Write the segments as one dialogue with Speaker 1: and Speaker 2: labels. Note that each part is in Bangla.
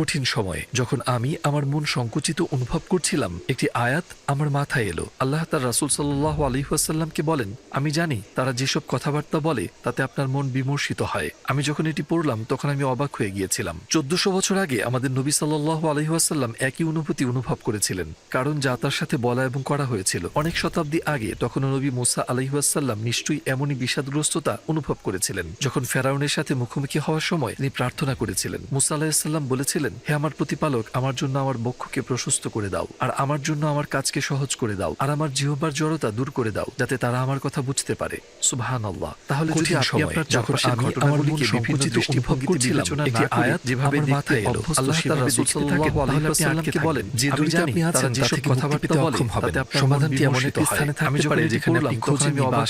Speaker 1: কঠিন সময়ে যখন আমি আমার মন সংকুচিত অনুভব করছিলাম, একটি আয়াত আমার মাথায় এলো। আল্লাহ তার রাসুল সাল্লাহ আলহিহাসাল্লামকে বলেন, আমি জানি তারা যেসব কথাবার্তা বলে, তাতে আপনার মন বিমর্ষিত হয়। আমি যখন এটি পড়লাম, তখন আমি অবাক হয়ে গিয়েছিলাম। চোদ্দশো বছর আগে আমাদের নবী সাল্লাহ আলহিহাসাল্লাম একই অনুভূতি অনুভব করেছিলেন, কারণ যা তার সাথে বলা এবং করা হয়েছিল। অনেক শতাব্দী আগে তখন নবী মুসা আলহিহাসাল্লাম নিশ্চয়ই এমনই বিষাদগ্রস্ততা অনুভব করেছিলেন, যখন ফেরাউনের সাথে মুখোমুখি হওয়ার সময় তিনি প্রার্থনা করেছিলেন। মুসা আলাহিসাল্লাম বলেছিলেন হে আমার প্রতিপালক আমার জন্য আমার বক্ষকে প্রশস্ত করে দাও আর আমার জন্য আমার কাজকে সহজ করে দাও আর আমার জিহবার জড়তা দূর করে দাও যাতে তারা আমার কথা বুঝতে পারে সুবহান আল্লাহ তাহলে যদি আপনি আপনার
Speaker 2: যখন আমি আমার
Speaker 1: ঘটনাগুলিকে
Speaker 2: মন
Speaker 1: সংকুচিত অনুভব করছিলাম
Speaker 2: বিবেচনা
Speaker 1: একটি আয়াত যেভাবে মাথায় এলো আল্লাহ তার রাসূল সাল্লাল্লাহু আলাইহি
Speaker 2: তাহলে আপনি
Speaker 1: ওয়াসাল্লামকে বলেন যে দুনিয়াতে
Speaker 2: জানি
Speaker 1: আপনি
Speaker 2: তারা
Speaker 1: আছেন যেসব কথাবার্তা বলে তাতে আপনার
Speaker 2: সমাধানটি
Speaker 1: মন
Speaker 2: এমন একটি স্থানে। থাকতে
Speaker 1: আমি যখন
Speaker 2: পারে যেখানে আপনি খোঁজে
Speaker 1: আমি
Speaker 2: নিয়ে
Speaker 1: অবাক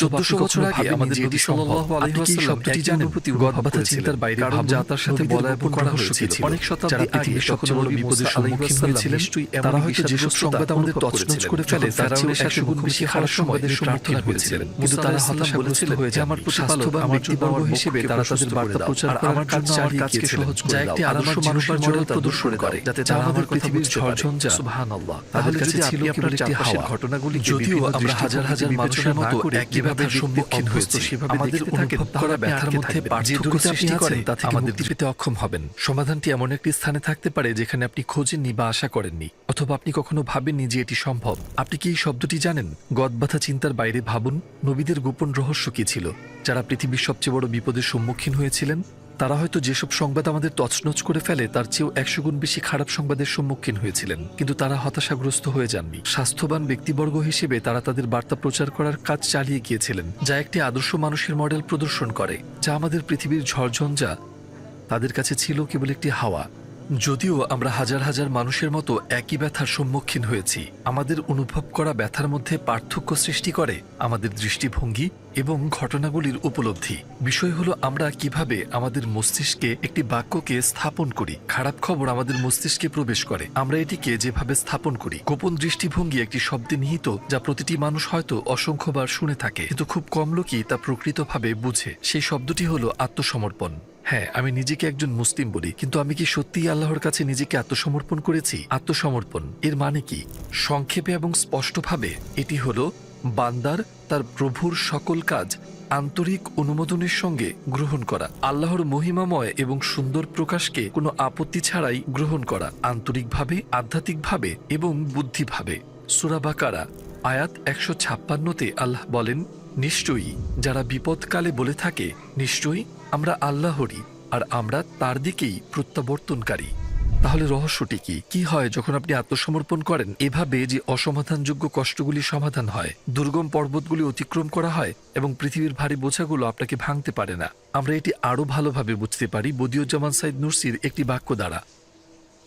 Speaker 1: চোদ্দশো
Speaker 2: আপনি
Speaker 1: বছর আগে আমাদের নবী সাল্লাল্লাহু। আলাইহি
Speaker 2: কি এই
Speaker 1: ওয়াসাল্লাম
Speaker 2: জানেন?
Speaker 1: অনুভূতি
Speaker 2: গদ
Speaker 1: অনুভব
Speaker 2: বাঁধা
Speaker 1: করেছিলেন।
Speaker 2: চিন্তার বাইরে
Speaker 1: কারণ যা তার সাথে বলা এবং করা হয়েছিল
Speaker 2: ছিল?
Speaker 1: অনেক শতাব্দী আগে যখন
Speaker 2: বড় বিপদের সম্মুখীন হয়েছিলেন, তারা হয়তো যেসব সংবাদ আমাদের তছনছ করে ফেলে, তার চেয়েও একশো গুণ বেশি খারাপ
Speaker 1: সময়
Speaker 2: সংবাদের
Speaker 1: তিনি
Speaker 2: হয়েছিলেন। কিন্তু তারা
Speaker 1: সালাম
Speaker 2: হতাশাগ্রস্ত
Speaker 1: যে আমার প্রতিপালক
Speaker 2: স্বাস্থ্যবান ব্যক্তিবর্গ হিসেবে তারা তাদের বার্তা প্রচার করার কাজ চালিয়ে
Speaker 1: করে
Speaker 2: যা একটি আদর্শ মানুষের মডেল প্রদর্শন
Speaker 1: করে যাতে
Speaker 2: যা আমাদের পৃথিবীর
Speaker 1: পারে।
Speaker 2: ঝড়ঝঞ্ঝা।
Speaker 1: সুবহানাল্লাহ। তাহলে
Speaker 2: কাছে
Speaker 1: যদি
Speaker 2: ছিল
Speaker 1: আপনার চারপাশের
Speaker 2: হাওয়া।
Speaker 1: ঘটনাগুলিকে
Speaker 2: যদিও আমরা হাজার হাজার মানুষের মতো একইভাবে সম্মুখীন হয়েছি,
Speaker 1: সেভাবে
Speaker 2: আমাদের অনুভব করা ব্যথার মধ্যে পার্থক্য সৃষ্টি করে
Speaker 1: আছেন, তা থেকে
Speaker 2: আমাদের
Speaker 1: মুক্তি
Speaker 2: অক্ষম হবেন সমাধানটি এমন একটি স্থানে থাকতে পারে যেখানে আপনি খোঁজেননি বা আশা করেননি, অথবা আপনি কখনো ভাবেননি যে এটি সম্ভব। আপনি কি এই শব্দটি জানেন? গদবাথা চিন্তার বাইরে ভাবুন, নবীদের গোপন রহস্য কি ছিল? যারা পৃথিবীর সবচেয়ে বড় বিপদের সম্মুখীন হয়েছিলেন, তারা হয়তো যেসব সংবাদ আমাদের তছনছ করে ফেলে, তার চেয়েও একশো গুণ বেশি খারাপ সংবাদের সম্মুখীন হয়েছিলেন। কিন্তু তারা হতাশাগ্রস্ত হয়ে যাননি। স্বাস্থ্যবান ব্যক্তিবর্গ হিসেবে তারা তাদের বার্তা প্রচার করার কাজ চালিয়ে গিয়েছিলেন, যা একটি আদর্শ মানুষের মডেল প্রদর্শন করে, যা আমাদের পৃথিবীর ঝড়ঝঞ্ঝা তাদের কাছে ছিল কেবল একটি হাওয়া। যদিও আমরা হাজার হাজার মানুষের মতো একই ব্যথার সম্মুখীন হয়েছি। আমাদের অনুভব করা ব্যথার মধ্যে পার্থক্য সৃষ্টি করে আমাদের দৃষ্টিভঙ্গি এবং ঘটনাগুলির উপলব্ধি। বিষয় হলো আমরা কীভাবে আমাদের মস্তিষ্কে একটি বাক্যকে স্থাপন করি। খারাপ খবর আমাদের মস্তিষ্কে প্রবেশ করে। আমরা এটিকে যেভাবে স্থাপন করি। গোপন দৃষ্টিভঙ্গি একটি শব্দে নিহিত যা প্রতিটি মানুষ হয়তো অসংখ্যবার শুনে থাকে। কিন্তু খুব কম লোকই তা প্রকৃতভাবে বুঝে। সেই শব্দটি হলো আত্মসমর্পণ। হ্যাঁ আমি নিজেকে একজন মুসলিম বলি, কিন্তু আমি কি সত্যিই আল্লাহর কাছে নিজেকে আত্মসমর্পণ করেছি? আত্মসমর্পণ এর মানে কি? সংক্ষেপে এবং স্পষ্টভাবে, এটি হলো বান্দার তার প্রভুর সকল কাজ আন্তরিক অনুমোদনের সঙ্গে গ্রহণ করা, আল্লাহর মহিমাময় এবং সুন্দর প্রকাশকে কোনো আপত্তি ছাড়াই গ্রহণ করা, আন্তরিকভাবে, আধ্যাত্মিকভাবে এবং বুদ্ধিভাবে। সুরাবাকারা আয়াত একশো ছাপ্পান্নতে আল্লাহ বলেন, নিশ্চয়ই যারা বিপদকালে বলে থাকে, নিশ্চয়ই আমরা আল্লাহরই আর আমরা তার দিকেই প্রত্যাবর্তনকারী। তাহলে রহস্যটি কি? কি হয় যখন আপনি আত্মসমর্পণ করেন? এভাবে যে অসমাধানযোগ্য কষ্টগুলি সমাধান হয়, দুর্গম পর্বতগুলি অতিক্রম করা হয় এবং পৃথিবীর ভারী বোঝাগুলো আপনাকে ভাঙতে পারে না। আমরা এটি আরও ভালোভাবে বুঝতে পারি বদিউজ্জামান সাইদ নুরসির একটি বাক্য দ্বারা।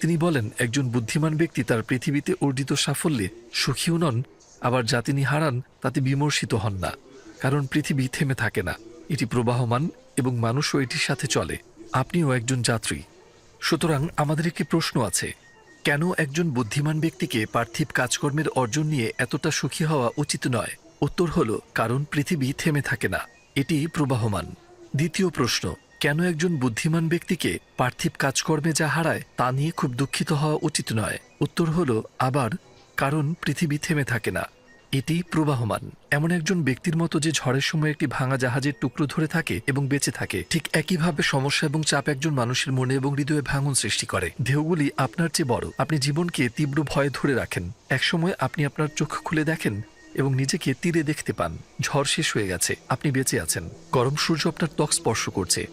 Speaker 2: তিনি বলেন, একজন বুদ্ধিমান ব্যক্তি তার পৃথিবীতে অর্জিত সাফল্যে সুখীও নন, আবার যা তিনি হারান তাতে বিমর্ষিত হন না, কারণ পৃথিবী থেমে থাকে না। এটি প্রবাহমান এবং মানুষও এটির সাথে চলে। আপনিও একজন যাত্রী। সুতরাং আমাদের একটি প্রশ্ন আছে, কেন একজন বুদ্ধিমান ব্যক্তিকে পার্থিব কাজকর্মের অর্জন নিয়ে এতটা সুখী হওয়া উচিত নয়? উত্তর হল, কারণ পৃথিবী থেমে থাকে না। এটি প্রবাহমান। দ্বিতীয় প্রশ্ন, কেন একজন বুদ্ধিমান ব্যক্তিকে পার্থিব কাজকর্মে যা হারায় তা নিয়ে খুব দুঃখিত হওয়া উচিত নয়? উত্তর হল, আবার, কারণ পৃথিবী থেমে থাকে না। এটি প্রবাহমান। এমন একজন ব্যক্তির মতো যে ঝড়ের সময় একটি ভাঙা জাহাজের টুকরো ধরে থাকে এবং বেঁচে থাকে, ঠিক একইভাবে সমস্যা এবং চাপ একজন মানুষের মনে এবং হৃদয়ে ভাঙন সৃষ্টি করে। ঢেউগুলি আপনার চেয়ে বড়। আপনি জীবনকে তীব্র ভয়ে ধরে রাখেন। একসময় আপনি আপনার চোখ খুলে দেখেন এবং নিজেকে তীরে দেখতে পান। ঝড় শেষ হয়ে গেছে, আপনি বেঁচে আছেন। গরম সূর্য আপনার ত্বক স্পর্শ করছে।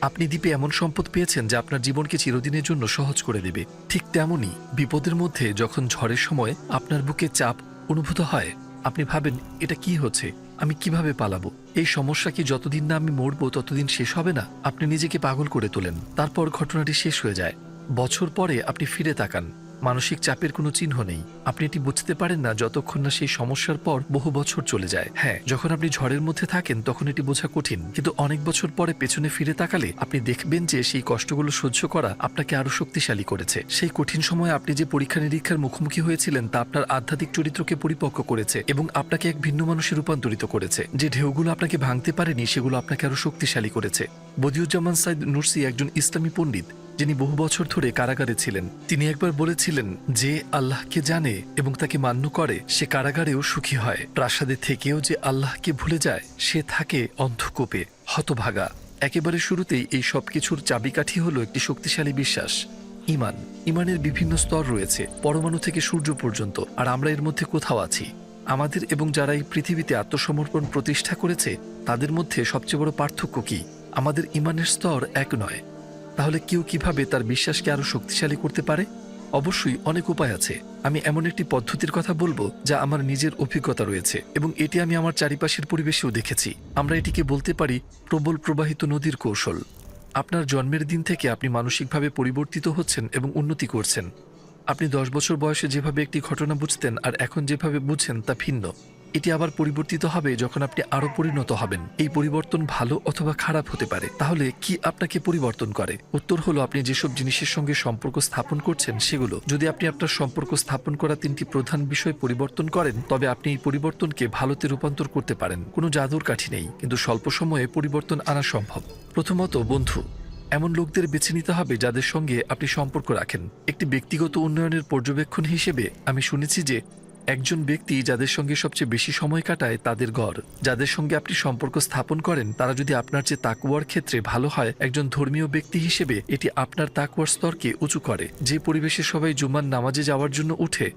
Speaker 2: আপনি দ্বীপে এমন সম্পদ পেয়েছেন যা আপনার জীবনকে চিরদিনের জন্য সহজ করে দেবে। ঠিক তেমনই বিপদের মধ্যে যখন ঝড়ের সময় আপনার বুকে চাপ অনুভূত হয়। আপনি ভাবেন, এটা কি হচ্ছে? আমি কীভাবে পালাবো? এই সমস্যা কি যতদিন না আমি মরবো, ততদিন শেষ হবে না? আপনি নিজেকে পাগল করে তোলেন। তারপর ঘটনাটি শেষ হয়ে যায়। বছর পরে আপনি ফিরে তাকান। মানসিক চাপের কোনো চিহ্ন নেই। আপনি এটি বুঝতে পারেন না যতক্ষণ না সেই সমস্যার পর বহু বছর চলে যায়। হ্যাঁ যখন আপনি ঝড়ের মধ্যে থাকেন, তখন এটি বোঝা কঠিন। কিন্তু অনেক বছর পরে পেছনে ফিরে তাকালে আপনি দেখবেন যে সেই কষ্টগুলো সহ্য করা আপনাকে আরও শক্তিশালী করেছে। সেই কঠিন সময়ে আপনি যে পরীক্ষা নিরীক্ষার মুখোমুখি হয়েছিলেন, তা আপনার আধ্যাত্মিক চরিত্রকে পরিপক্ক করেছে এবং আপনাকে এক ভিন্ন মানুষে রূপান্তরিত করেছে। যে ঢেউগুলো আপনাকে ভাঙতে পারেনি, সেগুলো আপনাকে আরও শক্তিশালী করেছে। বদিউজ্জামান সাইদ নুরসি একজন ইসলামী পণ্ডিত। যিনি বহু বছর ধরে কারাগারে ছিলেন, তিনি একবার বলেছিলেন যে আল্লাহকে জানে এবং তাকে মান্য করে, সে কারাগারেও সুখী হয়। প্রাসাদে থেকেও যে আল্লাহকে ভুলে যায়, সে থাকে অন্ধকূপে, হতভাগা। একেবারে শুরুতেই এই সব কিছুর চাবিকাঠি হলো একটি শক্তিশালী বিশ্বাস, ইমান। ইমানের বিভিন্ন স্তর রয়েছে, পরমাণু থেকে সূর্য পর্যন্ত, আর আমরা এর মধ্যে কোথাও আছি? আমাদের এবং যারা এই পৃথিবীতে আত্মসমর্পণ প্রতিষ্ঠা করেছে, তাদের মধ্যে সবচেয়ে বড় পার্থক্য কি? আমাদের ইমানের স্তর এক নয়। তাহলে কেউ কীভাবে তার বিশ্বাসকে আরও শক্তিশালী করতে পারে? অবশ্যই অনেক উপায় আছে। আমি এমন একটি পদ্ধতির কথা বলব যা আমার নিজের অভিজ্ঞতা রয়েছে এবং এটি আমি আমার চারিপাশের পরিবেশেও দেখেছি। আমরা এটিকে বলতে পারি প্রবল প্রবাহিত নদীর কৌশল। আপনার জন্মের দিন থেকে আপনি মানসিকভাবে পরিবর্তিত হচ্ছেন এবং উন্নতি করছেন। আপনি দশ বছর বয়সে যেভাবে একটি ঘটনা বুঝতেন আর এখন যেভাবে বুঝছেন তা ভিন্ন। এটি আবার পরিবর্তিত হবে যখন আপনি আরও পরিণত হবেন। এই পরিবর্তন ভালো অথবা খারাপ হতে পারে। তাহলে কি আপনাকে পরিবর্তন করে? উত্তর হলো আপনি যেসব জিনিসের সঙ্গে সম্পর্ক স্থাপন করছেন সেগুলো। যদি আপনি আপনার সম্পর্ক স্থাপন করা তিনটি প্রধান বিষয় পরিবর্তন করেন, তবে আপনি এই পরিবর্তনকে ভালোতে রূপান্তর করতে পারেন। কোনো জাদুর কাঠি নেই, কিন্তু স্বল্প সময়ে পরিবর্তন আনা সম্ভব। প্রথমত বন্ধু। এমন লোকদের বেছে নিতে হবে যাদের সঙ্গে আপনি সম্পর্ক রাখেন। একটি ব্যক্তিগত উন্নয়নের পর্যবেক্ষণ হিসেবে আমি শুনেছি যে একজন ব্যক্তি যাদের সঙ্গে সবচেয়ে বেশি সময় কাটায় তাদের ঘর যাদের সঙ্গে আপনি সম্পর্ক স্থাপন করেন, তারা যদি আপনার চেয়ে তাকুয়ার ক্ষেত্রে ভালো হয়, একজন ধর্মীয় ব্যক্তি হিসেবে এটি আপনার তাকুয়ার স্তরকে উঁচু করে। যে পরিবেশে সবাই জুমার নামাজে যাওয়ার জন্য উঠে,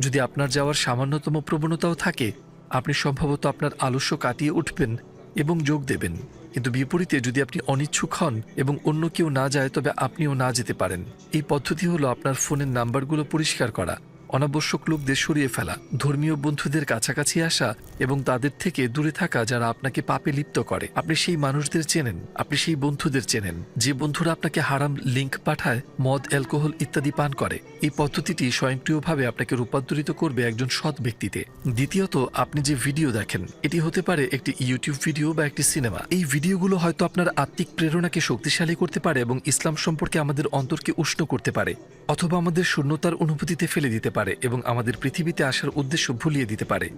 Speaker 2: যদি আপনার যাওয়ার সামান্যতম প্রবণতাও থাকে, আপনি সম্ভবত আপনার আলস্য কাটিয়ে উঠবেন এবং যোগ দেবেন। কিন্তু বিপরীতে যদি আপনি অনিচ্ছুক হন এবং অন্য কেউ না যায়, তবে আপনিও না যেতে পারেন। এই পদ্ধতি হলো আপনার ফোনের নাম্বারগুলো পরিষ্কার করা। অনাবশ্যক লোকদের সরিয়ে ফেলা, ধর্মীয় বন্ধুদের কাছাকাছি আসা এবং তাদের থেকে দূরে থাকা যারা আপনাকে পাপে লিপ্ত করে। আপনি সেই মানুষদের চেনেন, আপনি সেই বন্ধুদের চেনেন। যে বন্ধুরা আপনাকে হারাম লিঙ্ক পাঠায়, মদ, অ্যালকোহল ইত্যাদি পান করে, এই পদ্ধতিটি স্বয়ংক্রিয়ভাবে আপনাকে রূপান্তরিত করবে একজন সৎ ব্যক্তিতে। দ্বিতীয়ত, আপনি যে ভিডিও দেখেন, এটি হতে পারে একটি ইউটিউব ভিডিও বা একটি সিনেমা। এই ভিডিওগুলো হয়তো আপনার আত্মিক প্রেরণাকে শক্তিশালী করতে পারে এবং ইসলাম সম্পর্কে আমাদের অন্তরকে উষ্ণ করতে পারে, অথবা আমাদের শূন্যতার অনুভূতিতে ফেলে দিতে পারে। এবং আমাদের পৃথিবীতে আসার উদ্দেশ্য ভুলিয়ে দিতে পারে।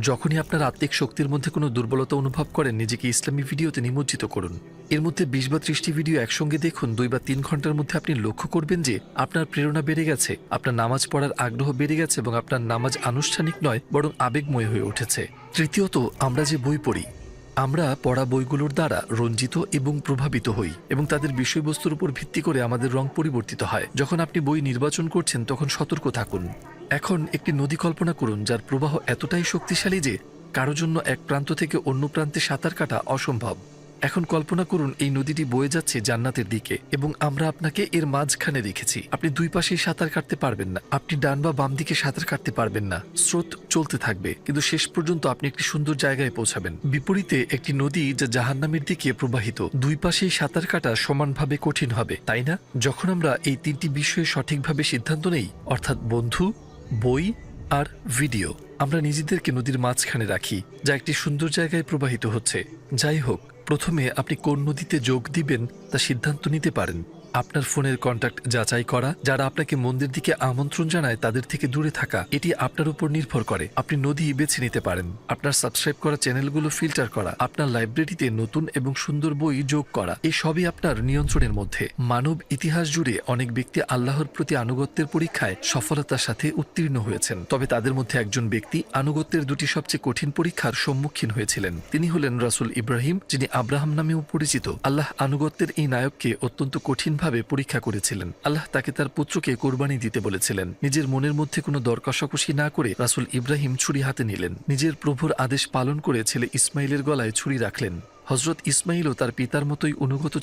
Speaker 2: যখনই আপনার আত্মিক শক্তির মধ্যে কোনো দুর্বলতা অনুভব করেন, নিজেকে ইসলামী ভিডিওতে নিমজ্জিত করুন। এর মধ্যে বিশ বা ত্রিশটি ভিডিও একসঙ্গে দেখুন, দুই বা তিন ঘণ্টার মধ্যে আপনি লক্ষ্য করবেন যে আপনার প্রেরণা বেড়ে গেছে, আপনার নামাজ পড়ার আগ্রহ বেড়ে গেছে এবং আপনার নামাজ আনুষ্ঠানিক নয়, বরং আবেগময় হয়ে উঠেছে। তৃতীয়ত, আমরা যে বই পড়ি আমরা পড়া বইগুলোর দ্বারা রঞ্জিত এবং প্রভাবিত হই এবং তাদের বিষয়বস্তুর উপর ভিত্তি করে আমাদের রং পরিবর্তিত হয়। যখন আপনি বই নির্বাচন করছেন, তখন সতর্ক থাকুন। এখন একটি নদী কল্পনা করুন, যার প্রবাহ এতটাই শক্তিশালী যে কারও জন্য এক প্রান্ত থেকে অন্য প্রান্তে সাঁতার কাটা অসম্ভব। এখন কল্পনা করুন, এই নদীটি বয়ে যাচ্ছে জান্নাতের দিকে এবং আমরা আপনাকে এর মাঝখানে রেখেছি। আপনি দুই পাশেই সাঁতার কাটতে পারবেন না। আপনি ডান বা বাম দিকে সাঁতার কাটতে পারবেন না। স্রোত চলতে থাকবে, কিন্তু শেষ পর্যন্ত আপনি একটি সুন্দর জায়গায় পৌঁছাবেন। বিপরীতে একটি নদী যা জাহান্নামের দিকে প্রবাহিত, দুই পাশেই সাঁতার কাটা সমানভাবে কঠিন হবে, তাই না? যখন আমরা এই তিনটি বিষয়ে সঠিকভাবে সিদ্ধান্ত নেই, অর্থাৎ বন্ধু, বই আর ভিডিও, আমরা নিজেদেরকে নদীর মাঝখানে রাখি, যা একটি সুন্দর জায়গায় প্রবাহিত হচ্ছে। যাই হোক প্রথমে আপনি কোন নদীতে যোগ দিবেন তা সিদ্ধান্ত নিতে পারেন। আপনার ফোনের কন্ট্যাক্ট যাচাই করা, যারা আপনাকে মন্দির দিকে আমন্ত্রণ জানায় তাদের থেকে দূরে থাকা, এটি আপনার উপর নির্ভর করে। আপনি নদী বেছে নিতে পারেন। আপনার সাবস্ক্রাইব করা চ্যানেলগুলো ফিল্টার করা, আপনার লাইব্রেরিতে নতুন এবং সুন্দর বই যোগ করা এই সবই আপনার নিয়ন্ত্রণের মধ্যে। মানব ইতিহাস জুড়ে অনেক ব্যক্তি আল্লাহর প্রতি আনুগত্যের পরীক্ষায় সফলতার সাথে উত্তীর্ণ হয়েছেন। তবে তাদের মধ্যে একজন ব্যক্তি আনুগত্যের দুটি সবচেয়ে কঠিন পরীক্ষার সম্মুখীন হয়েছিলেন। তিনি হলেন রাসুল ইব্রাহিম, যিনি আব্রাহাম নামেও পরিচিত। আল্লাহ আনুগত্যের এই নায়ককে অত্যন্ত কঠিনভাবে পরীক্ষা করেছিলেন। আল্লাহ তাকে তার পুত্রকে কোরবানি দিতে বলেছিলেন। নিজের মনের মধ্যে কোনো দর কষাকষি না করে রাসুল ইব্রাহিম ছুরি হাতে নিলেন। নিজের প্রভুর আদেশ পালন করে ছেলে ইসমাইলের গলায় ছুরি রাখলেন। হজরত ইসমাইলও তার পিতার মতোই অনুগত